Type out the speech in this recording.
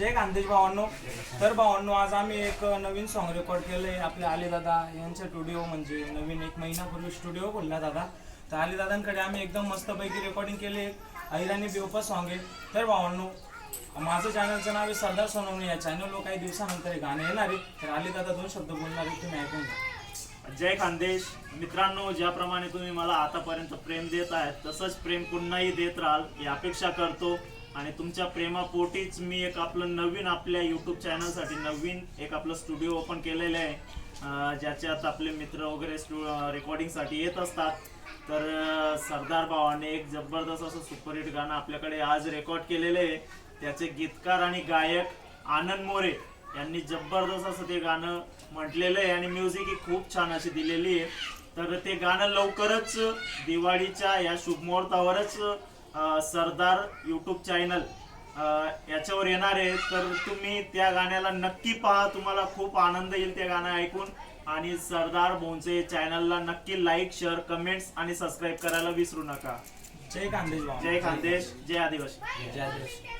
जय खानदेश भावांनो. तर भावांनो आज आम्ही एक नवीन सॉन्ग रेकॉर्ड केलंय आपले आले दादा स्टुडिओ म्हणजे नवीन एक महिनापूर्वी स्टुडिओ खोलला दादा. तर आलीदादांकडे आम्ही एकदम मस्तपैकी रेकॉर्डिंग केले. ऐराणी बेवपा सॉन्ग आहे. तर भावांनो माझं चॅनलचं नाव आहे सरदार सोनवणे. या चॅनलवर काही दिवसानंतर हे गाणं येणार आहे. तर आलीदादा दोन शब्द बोलणार आहे तुम्ही ऐकून घ्या. जय खानदेश. मित्रांनो ज्याप्रमाणे तुम्ही मला आतापर्यंत प्रेम देत आहेत तसंच प्रेम पुन्हाही देत राहाल ही अपेक्षा करतो. आणि तुमच्या प्रेमापोटीच मी एक आपलं नवीन आपल्या यूट्यूब चॅनलसाठी नवीन एक आपलं स्टुडिओ ओपन केलेलं आहे. ज्याच्यात आपले मित्र वगैरे स्टु रेकॉर्डिंगसाठी येत असतात. तर सरदार भावाने एक जबरदस्त असं सुपरहिट गाणं आपल्याकडे आज रेकॉर्ड केलेलं आहे. त्याचे गीतकार आणि गायक आनंद मोरे यांनी जबरदस्त असं ते गाणं म्हटलेलं आहे आणि म्युझिक ही खूप छान अशी दिलेली आहे. तर ते गाणं लवकरच दिवाळीच्या या शुभमुहूर्तावरच सरदार यूट्यूब चॅनल याच्यावर येणार आहे. तर तुम्ही त्या गाण्याला नक्की पहा. तुम्हाला खूप आनंद येईल ते गाणं ऐकून. आणि सरदार भोंचे चॅनलला नक्की लाईक शेअर कमेंट्स आणि सबस्क्राईब करायला विसरू नका. जय खानदेश जय खानदेश जय आदिवासी. जय आदिवासी.